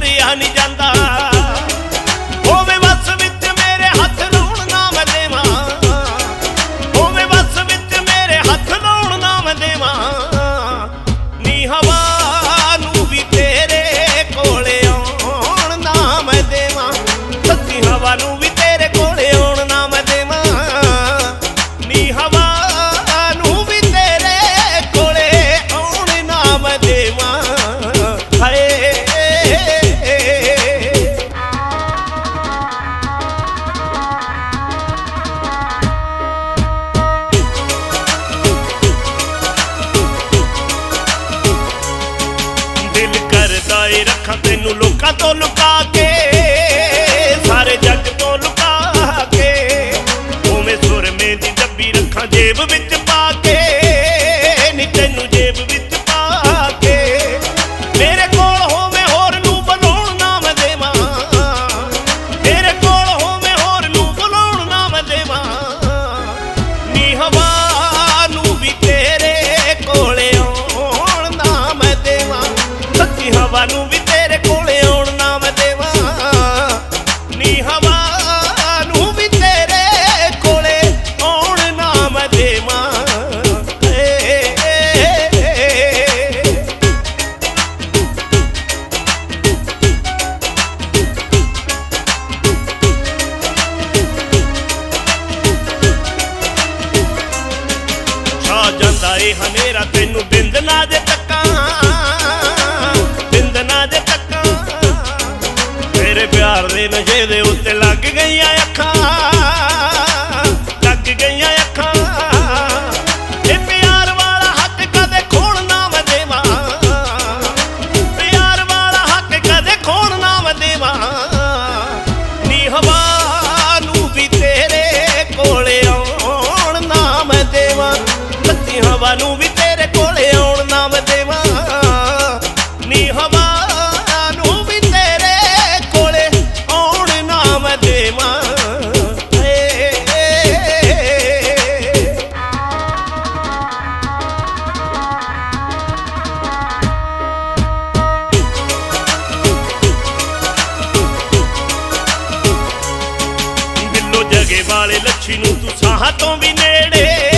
ਰਿਹਾ ਨਹੀਂ ਜਾਂਦਾ। ਡੱਬੀ ਜੇਬ ਵਿੱਚ ਪਾ ਕੇ, ਨੀ ਤੈਨੂੰ ਜੇਬ ਵਿੱਚ ਪਾ ਕੇ। ਮੇਰੇ ਕੋਲ ਹੋਵੇ ਹੋਰ ਨੂੰ ਬੁਲਾਉਣ ਨਾ ਮੈਂ ਦੇਵਾਂ। ਮੇਰੇ ਕੋਲ ਹੋਵੇ ਹੋਰ ਨੂੰ ਬੁਲਾਉਣ ਨਾ ਮੈਂ ਦੇਵਾਂ। ਨੀ ਹਵਾ ਨੂੰ ਵੀ ਤੇਰੇ ਕੋਲੇ ਆਉਣ ਨਾ ਮੈਂ ਦੇਵਾਂ। ਸੱਚੀ ਹਵਾ ਨੂੰ ਵੀ ਤੇਰੇ ਕੋਲੇ ਛਾ ਏ ਹਨੇਰਾ, ਤੈਨੂੰ ਬਿੰਦ ਨਾ ਦੇ ਤੱਕਾਂ ਬਿੰਦ ਨਾ ਦੇ ਤੱਕਾਂ ਤੇਰੇ ਪਿਆਰ ਦੇ ਨਸ਼ੇ ਦੇ ਉੱਤੇ ਲੱਗ ਗਈਆਂ ਅੱਖਾਂ। ਹਵਾ ਨੂੰ ਵੀ ਤੇਰੇ ਕੋਲੇ ਆਉਣ ਨਾ ਮੈਂ ਦੇਵਾਂ। ਨੀ ਹਵਾ ਨੂੰ ਵੀ ਤੇਰੇ ਕੋਲੇ ਆਉਣ ਨਾ ਮੈਂ ਦੇਵਾਂ। ਏ, ਜਗੇ ਵਾਲੇ ਲੱਛੀ ਨੂੰ ਤੂੰ ਸਾਹਾਂ ਤੋਂ ਵੀ ਨੇੜੇ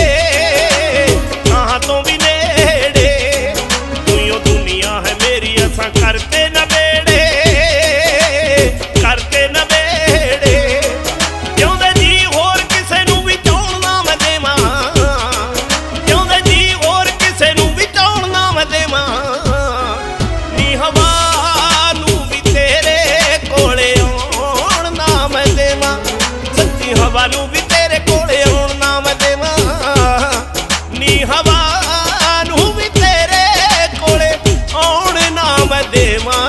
ਹਵਾ ਨੂੰ ਵੀ ਤੇਰੇ ਕੋਲੇ ਆਉਣ ਨਾ ਮੈਂ ਦੇਵਾਂ। ਨੀ ਹਵਾ ਨੂੰ ਵੀ ਤੇਰੇ ਕੋਲੇ ਆਉਣ ਨਾ ਮੈਂ ਦੇਵਾਂ।